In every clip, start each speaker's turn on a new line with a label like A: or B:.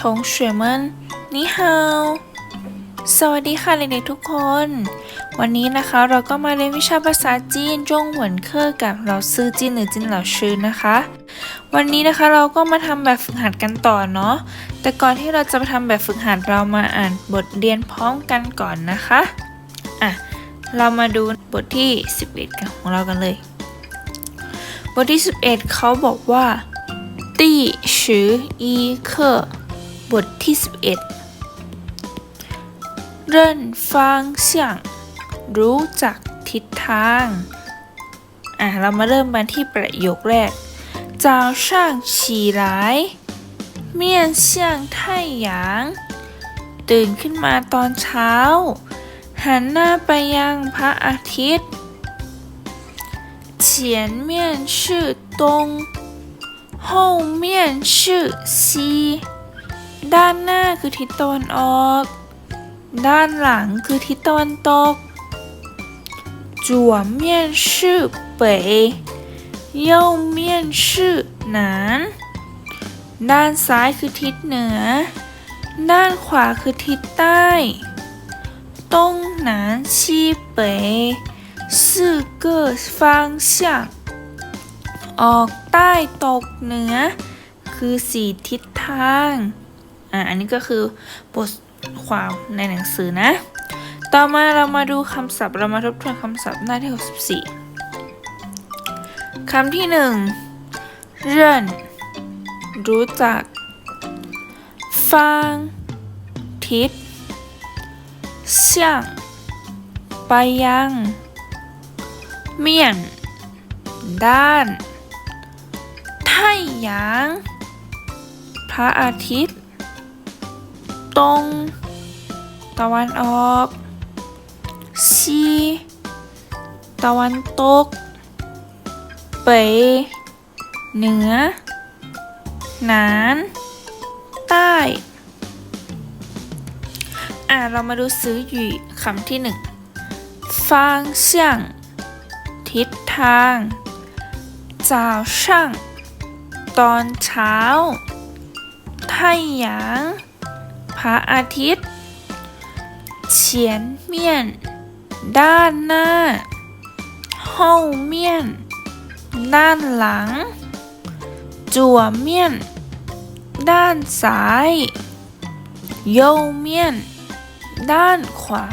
A: ทงเฉวมนิฮาว สวัสดีค่ะเด็กๆทุกคน วันนี้นะคะเราก็มาเรียนวิชาภาษาจีนจงหวนเคอกับเราซื้อจีนหรือจีนเหล่าชื่อนะคะ วันนี้นะคะเราก็มาทำแบบฝึกหัดกันต่อเนาะ แต่ก่อนที่เราจะไปทำแบบฝึกหัดเรามาอ่านบทเรียนพร้อมกันก่อนนะคะ อะ เรามาดูบทที่ 11กันของเรากันเลย บทที่ 11เขาบอกว่าตี้ชืออีเคอ บทที่ 11认方向รู้จักทิศทาง อ่ะ เรามาเริ่มกันที่ประโยคแรก早上起来面向太阳ตื่นขึ้นมาตอนเช้า หันหน้าไปยังพระอาทิตย์前面是东后面是西 ด้านหน้าคือทิศตะวันออก ด้านหลังคือทิศตะวันตกจั่วเมียนชื่อเป๋เย่าเมียนชื่อหนาน ด้านซ้ายคือทิศเหนือ ด้านขวาคือทิศใต้ต้งหนานชีเป๋ยซื่กิฟังเสียงออกใต้ตกเหนือ คือสี่ทิศทาง อ่าอันนี้ก็คือบทความในหนังสือนะ ต่อมาเรามาดูคำศัพท์ เรามาทบทวนคำศัพท์หน้าที่64คำที่หนึ่งเรื่อนรู้จัก ฟัง ทิศเสี่ยงไปยัง เมียน ด้าน ไท่หยาง พระอาทิตย์ ตรง ตะวันออกซีตะวันตก เปยเหนือ หนาน ใต้ อะ เรามาดูซื้อหยีคำที่หนึ่งฟางเสี่ยงทิศทาง早上ตอนเช้า ไท่หยาง พระอาทิตย์ เฉียนเมียน ด้านหน้าเฮ้าเมียน ด้านหลัง จัวเมียน ด้านซ้ายโยเมียน ด้านขวา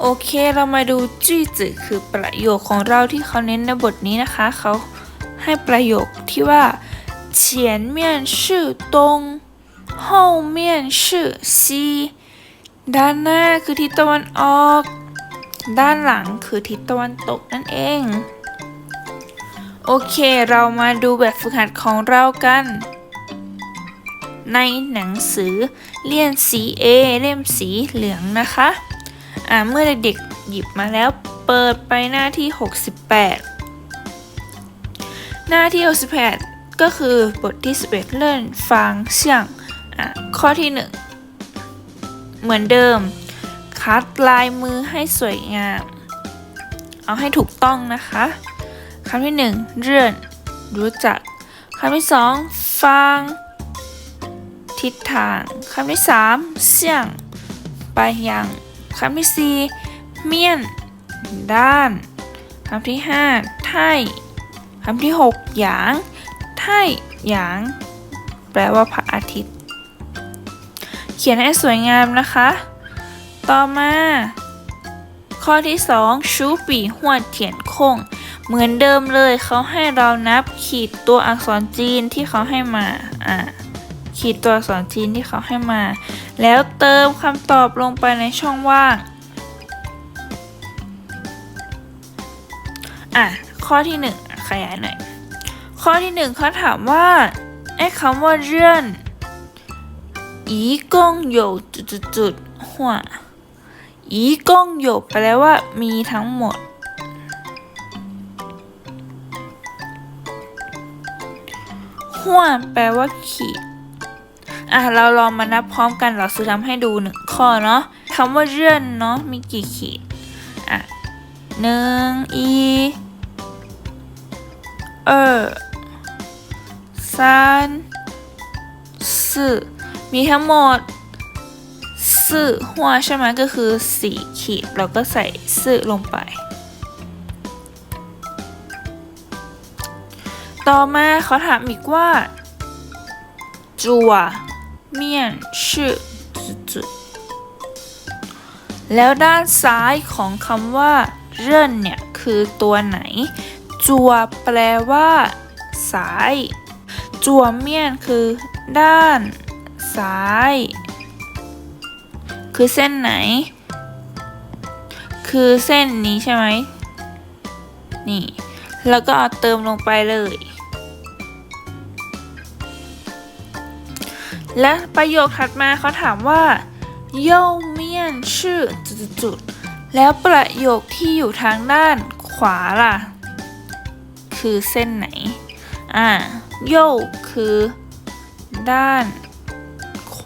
A: โอเคเรามาดูจี้จือคือประโยคของเราที่เขาเน้นในบทนี้นะคะเขาให้ประโยคที่ว่าเฉียนเมียนชื่อตรง 后面是西ด้านหน้าคือทิศตะวันออก ด้านหลังคือทิศตะวันตกนั่นเอง โอเค เรามาดูแบบฝึกหัดของเรากัน ในหนังสือเลี่ยนสีเอเล่มสีเหลืองนะคะ อ่าเมื่อเด็กๆหยิบมาแล้วเปิดไปหน้าที่ 68 หน้าที่ 68 ก็คือบทที่ 11 เลื่อนฟังเสียง อะข้อที่ 1 เหมือนเดิม คัดลายมือให้สวยงาม เอาให้ถูกต้องนะคะคำที่ 1 เรื่อนรู้จักคำที่ 2 ฟัง ทิศทางคำที่ 3 เสียงไปยังคำที่สี่เมียน ด้านคำที่ห้าไท่คำที่หกหยาง ไท่หยาง แปลว่าพระอาทิตย์ เขียนให้สวยงามนะคะ ต่อมา ข้อที่สองชูปีหัวเทียนคง เหมือนเดิมเลยเขาให้เรานับขีดตัวอักษรจีนที่เขาให้มาอ่าขีดตัวอักษรจีนที่เขาให้มา แล้วเติมคำตอบลงไปในช่องว่างอะข้อที่หนึ่งขยายหน่อย ข้อที่หนึ่งเขาถามว่าไอ้คำว่าเรื่อน อีกงโยจุดจุดจุดหัวอีกงโยแปลว่ามีทั้งหมด หัวแปลว่าขีดอะเราลองมานับพร้อมกันเราซื้อทำให้ดูหนึ่งข้อเนาะคำว่าเรื่อนเนาะมีกี่ขีดอะหนึ่งอีเออสามสี่ มีทั้งหมดซื่อหัวใช่ไหมก็คือสี่ขีดเราก็ใส่ซื่อลงไป ต่อมาเขาถามอีกว่าจัวเมียนชื่อจุดแล้วด้านซ้ายของคำว่าเร่นเนี่ย คือตัวไหน จัวแปลว่า ซ้าย จัวเมียนคือด้าน ซ้าย คือเส้นไหน คือเส้นนี้ใช่ไหมนี่ แล้วก็เอาเติมลงไปเลย และประโยคถัดมาเขาถามว่าเย่เมียนชื่อจุดๆแล้วประโยคที่อยู่ทางด้านขวาล่ะ คือเส้นไหน อ่าโยคือด้าน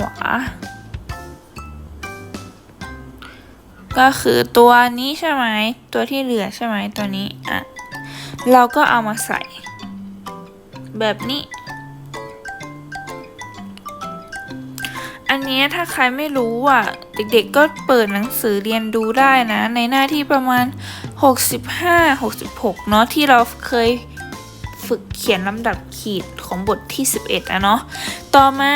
A: วา ก็คือตัวนี้ใช่ไหม ตัวที่เหลือใช่ไหมตัวนี้ อะ เราก็เอามาใส่ แบบนี้ อันนี้ถ้าใครไม่รู้อะ เด็กๆก็เปิดหนังสือเรียนดูได้นะ ในหน้าที่ประมาณ 65-66 เนาะที่เราเคยฝึกเขียนลำดับขีดของบทที่ 11อะเนาะ ต่อมา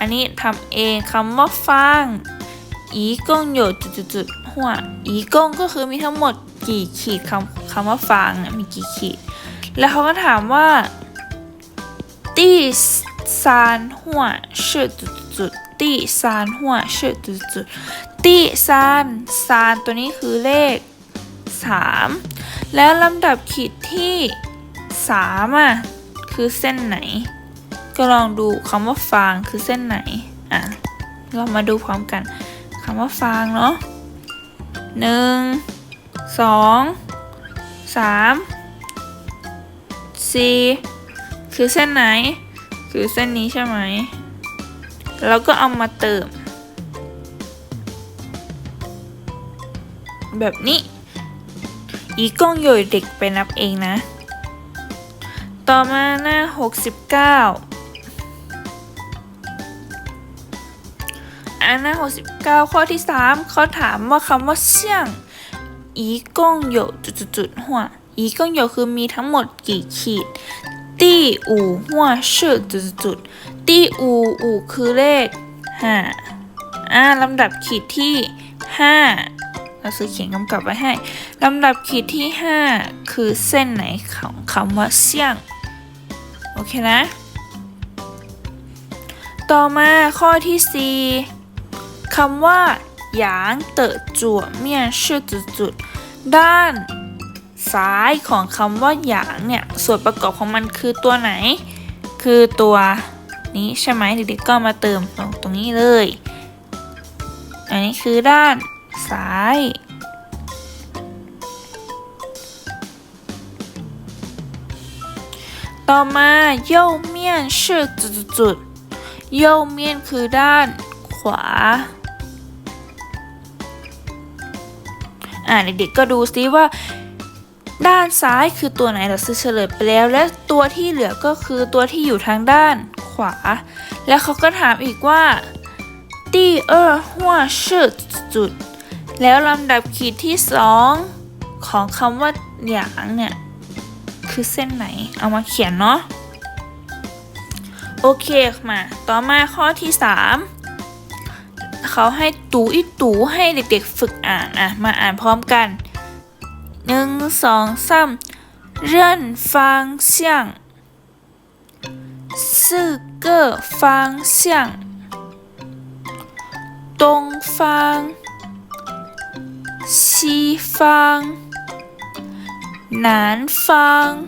A: อันนี้ทำเองคำว่าฟางอีกงโยจุดจุดหัวอีกงก็คือมีทั้งหมดกี่ขีดคำคำว่าฟางมีกี่ขีด แล้วเขาก็ถามว่าตีซานหัวชื่อจุดๆตีซานหัวชื่อจุดๆตีซานซานตัวนี้คือเลข 3 แล้วลำดับขีดที่3อะคือเส้นไหน ก็ลองดูคำว่าฟางคือเส้นไหน อะ เรามาดูพร้อมกันคำว่าฟางเนาะหนึ่งสองสามสี่คือเส้นไหน คือเส้นนี้ใช่ไหม แล้วก็เอามาเติม แบบนี้ อีกล้องโยยเด็กไปนับเองนะ ต่อมาหน้า 69 อันหน้า69 ข้อที่ 3 เขาถามว่าคำว่าเสี่ยงอีกงโยจุดๆๆหัวอีกงโยคือมีทั้งหมดกี่ขีดตี้อู่หัวชื่อจุดๆตี้อู่อู่คือเลข5อ่าลำดับขีดที่5เราซื้อเขียนกำกับไว้ให้ลำดับขีดที่ 5 คือเส้นไหนของคำว่าเสี่ยง โอเคนะ ต่อมาข้อที่ 4 คำว่าหยางเตอจั่วเมียนชื่อจุดๆด้าน ซ้ายของคำว่าหยางเนี่ย ส่วนประกอบของมันคือตัวไหน คือตัวนี้ใช่ไหมเด็กๆก็มาเติมตรงตรงนี้เลย อันนี้คือด้านซ้าย ต่อมาโย่เมียนชื่อจุดๆโย่เมียนคือด้านขวา อ่าเด็กๆก็ดูซิว่า ด้านซ้ายคือตัวไหนเราซื้อเฉลยไปแล้ว และตัวที่เหลือก็คือตัวที่อยู่ทางด้านขวา แล้วเขาก็ถามอีกว่าตีเออหัวชื่อจุด แล้วลำดับขีดที่สองของคำว่าหยางเนี่ยคือเส้นไหนเอามาเขียนเนาะโอเคมา ต่อมาข้อที่ 3 เขาให้ตูอีตูให้เด็กๆฝึกอ่านอ่ะ มาอ่านพร้อมกันหนึ่งสองสาม认方向四个方向东方西方南方、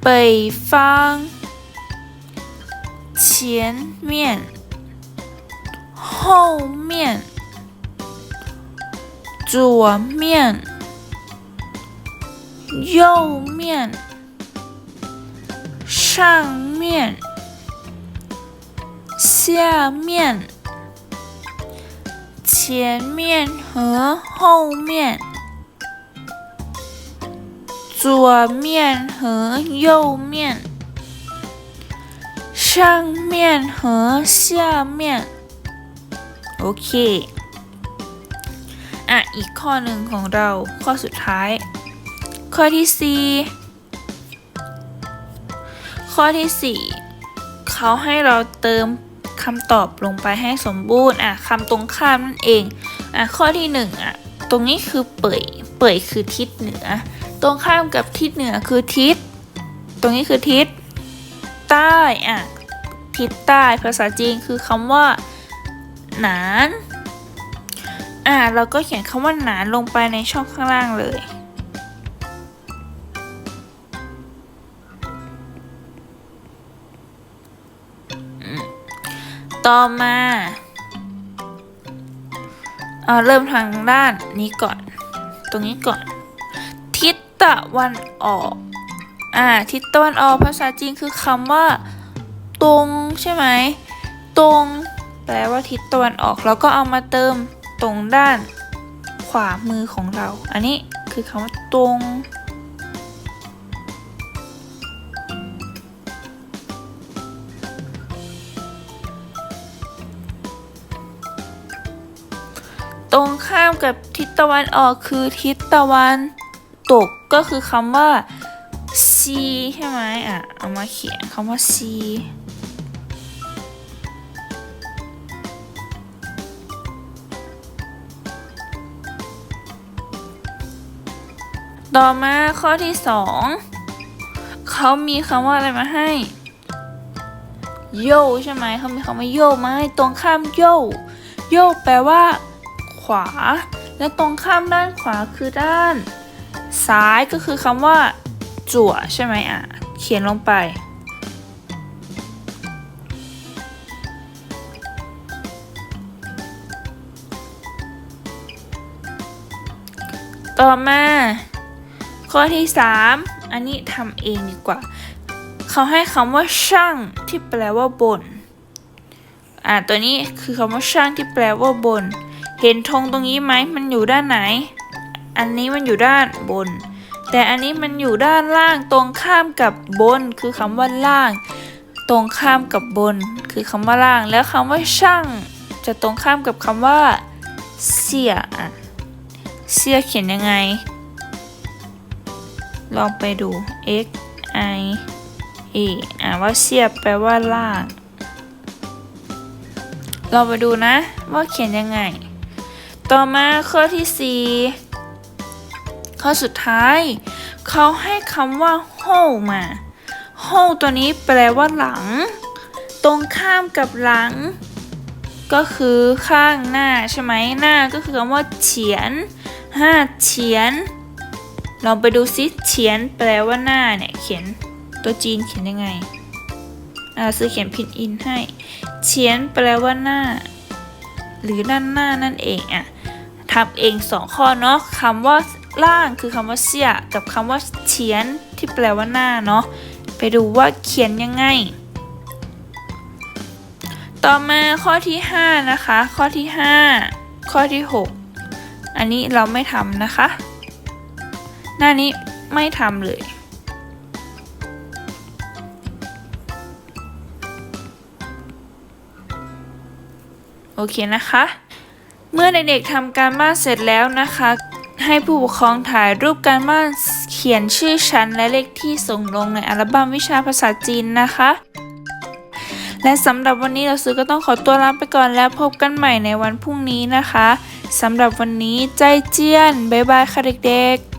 A: 北方、前面、 后面、左面、右面、上面、下面、前面和后面。左面和右面，上面和下面。 โอเค อะ อีกข้อหนึ่งของเราข้อสุดท้าย ข้อที่สี่ข้อที่สี่เขาให้เราเติมคำตอบลงไปให้สมบูรณ์ อะคำตรงข้ามนั่นเอง อะ ข้อที่หนึ่งอะ ตรงนี้คือเป่ยเป่ยคือทิศเหนือ ตรงข้ามกับทิศเหนือคือทิศ ตรงนี้คือทิศ ใต้ อะ ทิศใต้ภาษาจีนคือคำว่า หนาน อ่า เราก็เขียนคำว่าหนานลงไปในช่องข้างล่างเลย ต่อมาเอาเริ่มทางด้านนี้ก่อน ตรงนี้ก่อน ทิศตะวันออก อ่า ทิศตะวันออกภาษาจีนคือคำว่า ตรงใช่ไหม ตรง แปลว่าทิศตะวันออกแล้วก็เอามาเติมตรงด้านขวามือของเรา อันนี้คือคำว่าตรง ตรงข้ามกับทิศตะวันออกคือทิศตะวันตกก็คือคำว่าซีใช่ไหมอะ เอามาเขียนคำว่าซี ต่อมาข้อที่สองเขามีคำว่าอะไรมาให้โยใช่ไหมเขามีคำว่าโยมาให้ตรงข้ามโยโยแปลว่า ขวา และตรงข้ามด้านขวาคือด้าน ซ้ายก็คือคำว่า จั่วใช่ไหมอะ เขียนลงไป ต่อมา ข้อที่สามอันนี้ทำเองดีกว่า เขาให้คำว่าช่างที่แปลว่าบน อ่าตัวนี้คือคำว่าช่างที่แปลว่าบน เห็นธงตรงนี้ไหมมันอยู่ด้านไหน อันนี้มันอยู่ด้านบน แต่อันนี้มันอยู่ด้านล่างตรงข้ามกับบน คือคำว่าล่าง ตรงข้ามกับบน คือคำว่าล่าง แล้วคำว่าช่างจะตรงข้ามกับคำว่าเสียอะเสียเขียนยังไง ลองไปดู x i e อ่านว่าเสียบแปลว่าล่างเราไปดูนะ ว่าเขียนยังไง ต่อมาข้อที่ 4 ข้อสุดท้าย เขาให้คำว่า hold มา hold ตัวนี้แปลว่าหลัง ตรงข้ามกับหลัง ก็คือข้างหน้าใช่ไหมหน้าก็คือคำว่าเฉียนห้าเฉียน ลองไปดูซิเฉียนแปลว่าหน้าเนี่ย เขียนตัวจีนเขียนยังไงอ่าซื้อเขียนพินอินให้เฉียนแปลว่าหน้า หรือด้านหน้านั่นเองอะทำเองสองข้อเนาะคำว่าล่างคือคำว่าเสียกับคำว่าเฉียนที่แปลว่าหน้าเนาะไปดูว่าเขียนยังไง ต่อมาข้อที่ 5 นะคะ ข้อที่ 5 ข้อที่ 6 อันนี้เราไม่ทำนะคะ น้านี้ไม่ทำเลยโอเคนะคะ เมื่อเด็กๆทำการบ้านเสร็จแล้วนะคะ ให้ผู้ปกครองถ่ายรูปการบ้านเขียนชื่อชั้นและเลขที่ส่งลงในอัลบั้มวิชาภาษาจีนนะคะ และสำหรับวันนี้เราซื้อก็ต้องขอตัวลาไปก่อนแล้วพบกันใหม่ในวันพรุ่งนี้นะคะสำหรับวันนี้ใจเจียน บ๊ายบายค่ะเด็กๆ